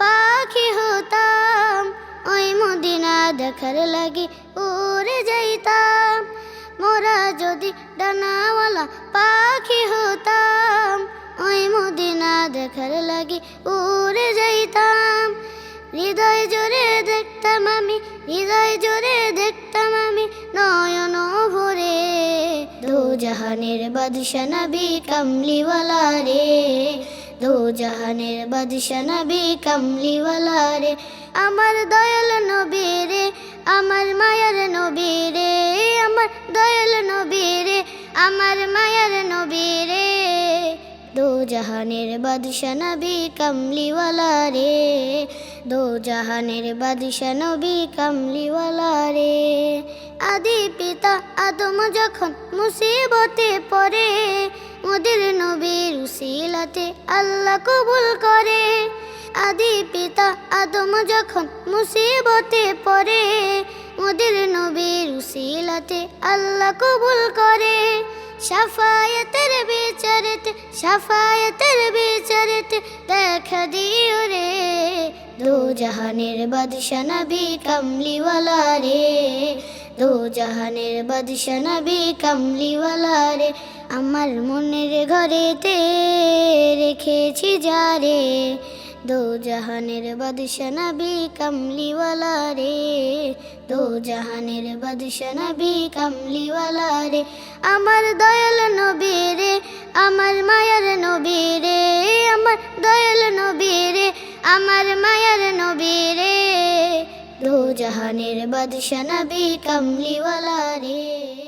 পাখি হতাম, ওই মদিনা দেখার লাগি উড়ে যাইতাম। মোরা যদি ডানাওয়ালা পাখি হতাম, ওই মদিনা দেখার লাগি উড়ে যাইতাম। হৃদয় জোরে দেখতাম আমি, হৃদয় জোরে দেখতাম আমি, নয়ন ভরে। দো জাহানের বাদশা নবী কামলিওয়ালা রে। জাহানের বাদশা নবী কামলিওয়ালা রে, আমার দয়াল নবী রে, আমার মায়ার নবী রে, আমার দয়াল নবী রে, আমার মায়ার নবী রে। দো জাহানের বাদশা নবী কামলিওয়ালা রে, দো জাহানের বাদশা নবী কামলিওয়ালা রে। আদি পিতা আদম যখন মুসিবতে পড়ে মোদের নবীর উসিলাতে আল্লাহ কবুল করে। আদি পিতা আদম যখন মুসিবতে পড়ে মোদের নবীর উসিলাতে আল্লাহ কবুল করে। সাফায়াতের বিচারেতে সাফায়াতের বিচারেতে দেখা দিও রে। দো জাহানের বাদশা নবী কামলিওয়ালা রে। দো জাহানের বাদশা নবী কামলিওয়ালা রে। আমার মনের ঘরেতে রেখেছি যারে দো জাহানের বাদশা নবী কামলিওয়ালা রে। দো জাহানের বাদশা নবী কামলিওয়ালা রে। আমার দয়াল নবী রে, আমার মায়ার নবী রে। আমার দয়াল নবী রে, আমার মায়ার নবী রে। দো জাহানের বাদশা নবী কামলিওয়ালা রে।